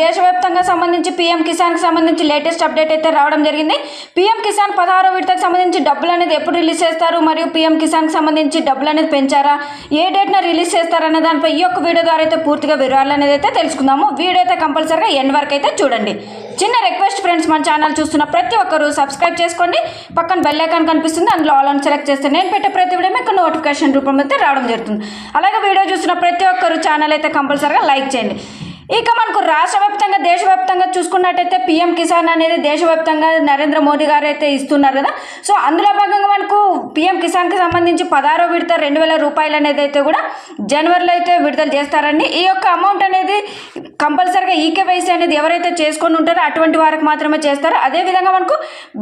దేశవ్యాప్తంగా సంబంధించి పీఎం కిసాన్కి సంబంధించి లేటెస్ట్ అప్డేట్ అయితే రావడం జరిగింది. పీఎం కిసాన్ పదహారో విడతకు సంబంధించి డబ్బులు అనేది ఎప్పుడు రిలీజ్ చేస్తారు? మరియు పీఎం కిసాన్కి సంబంధించి డబ్బులు అనేది పెంచారా? ఏ డేట్న రిలీజ్ చేస్తారన్న దానిపై ఈ యొక్క వీడియో ద్వారా అయితే పూర్తిగా వివరాలు అనేది అయితే తెలుసుకుందాము. వీడియో అయితే కంపల్సరీగా ఎండ్ వరకు అయితే చూడండి. చిన్న రిక్వెస్ట్ ఫ్రెండ్స్ మన ఛానల్ చూస్తున్న ప్రతి ఒక్కరూ సబ్స్క్రైబ్ చేసుకోండి. పక్కన బెల్ ఐకాన్ కనిపిస్తుంది. అందులో ఆల్ అని సెలెక్ట్ చేస్తే నేను పెట్టే ప్రతి వీడియో మీకు నోటిఫికేషన్ రూపంలో అయితే రావడం జరుగుతుంది. అలాగే వీడియో చూస్తున్న ప్రతి ఒక్కరు ఛానల్ అయితే కంపల్సరీగా లైక్ చేయండి. ఇక మనకు రాష్ట్ర వ్యాప్తంగా దేశవ్యాప్తంగా చూసుకున్నట్టయితే పీఎం కిసాన్ అనేది దేశవ్యాప్తంగా నరేంద్ర మోడీ గారు అయితే ఇస్తున్నారు కదా. సో అందులో భాగంగా మనకు పీఎం కిసాన్కి సంబంధించి పదహారో విడత రెండు వేల రూపాయలు అనేది అయితే కూడా జనవరిలో అయితే విడుదల చేస్తారండి. ఈ యొక్క అమౌంట్ అనేది కంపల్సరీగా ఈకేవైసీ అనేది ఎవరైతే చేసుకొని ఉంటారో అటువంటి వారికి మాత్రమే చేస్తారు. అదేవిధంగా మనకు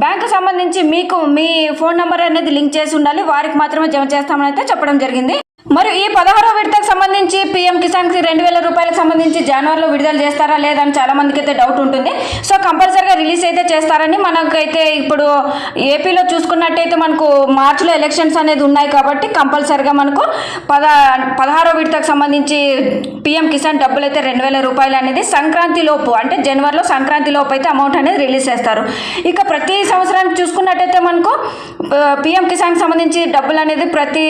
బ్యాంకు సంబంధించి మీకు మీ ఫోన్ నెంబర్ అనేది లింక్ చేసి ఉండాలి. వారికి మాత్రమే జమ చేస్తామని అయితే చెప్పడం జరిగింది. మరి ఈ పదహారో విడతకు సంబంధించి పీఎం కిసాన్కి రెండు వేల రూపాయలకు సంబంధించి జనవరిలో విడుదల చేస్తారా లేదా అని చాలా మందికి అయితే డౌట్ ఉంటుంది. సో కంపల్సరీగా రిలీజ్ అయితే చేస్తారని మనకైతే ఇప్పుడు ఏపీలో చూసుకున్నట్టయితే మనకు మార్చిలో ఎలక్షన్స్ అనేది ఉన్నాయి కాబట్టి కంపల్సరీగా మనకు పద పదహారో విడతకు సంబంధించి పీఎం కిసాన్ డబ్బులు అయితే రెండు వేల రూపాయలు అనేది సంక్రాంతి లోపు అంటే జనవరిలో సంక్రాంతి లోపు అయితే అమౌంట్ అనేది రిలీజ్ చేస్తారు. ఇక ప్రతి సంవత్సరానికి చూసుకున్నట్టయితే మనకు పీఎం కిసాన్కి సంబంధించి డబ్బులు అనేది ప్రతి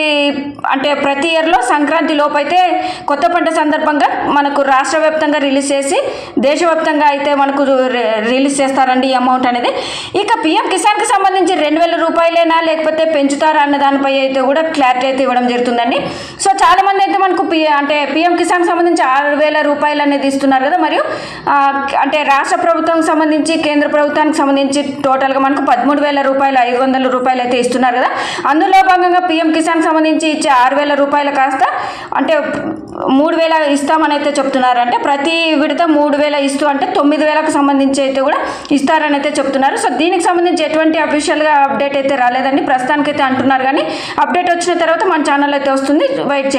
అంటే ప్రతి ప్రతి ఇయర్లో సంక్రాంతి లోపైతే కొత్త పంట సందర్భంగా మనకు రాష్ట్ర వ్యాప్తంగా రిలీజ్ చేసి దేశవ్యాప్తంగా అయితే మనకు రిలీజ్ చేస్తారండి ఈ అమౌంట్ అనేది. ఇక పిఎం కిసాన్కి సంబంధించి రెండు వేల రూపాయలేనా లేకపోతే పెంచుతారా అన్న దానిపై అయితే కూడా క్లారిటీ అయితే ఇవ్వడం జరుగుతుందండి. సో చాలామంది అయితే మనకు పి అంటే పిఎం కిసాన్కి సంబంధించి ఆరు వేల రూపాయలు అనేది ఇస్తున్నారు కదా మరియు అంటే రాష్ట్ర ప్రభుత్వం సంబంధించి కేంద్ర ప్రభుత్వానికి సంబంధించి టోటల్గా మనకు పదమూడు వేల రూపాయలు ఐదు వందల రూపాయలు అయితే ఇస్తున్నారు కదా. అందులో భాగంగా పిఎం కిసాన్ సంబంధించి ఇచ్చే ఆరు వేల రూపాయలు కాస్త అంటే మూడు వేల ఇస్తామని అయితే చెప్తున్నారు అంటే ప్రతి విడత మూడు వేల ఇస్తూ అంటే తొమ్మిది వేలకు సంబంధించి అయితే కూడా ఇస్తారని అయితే చెప్తున్నారు. సో దీనికి సంబంధించి ఎటువంటి అఫీషియల్గా అప్డేట్ అయితే రాలేదండి. ప్రస్తుతానికైతే అంటున్నారు కానీ అప్డేట్ వచ్చిన తర్వాత మన ఛానల్ అయితే వస్తుంది. వెయిట్ చేయండి.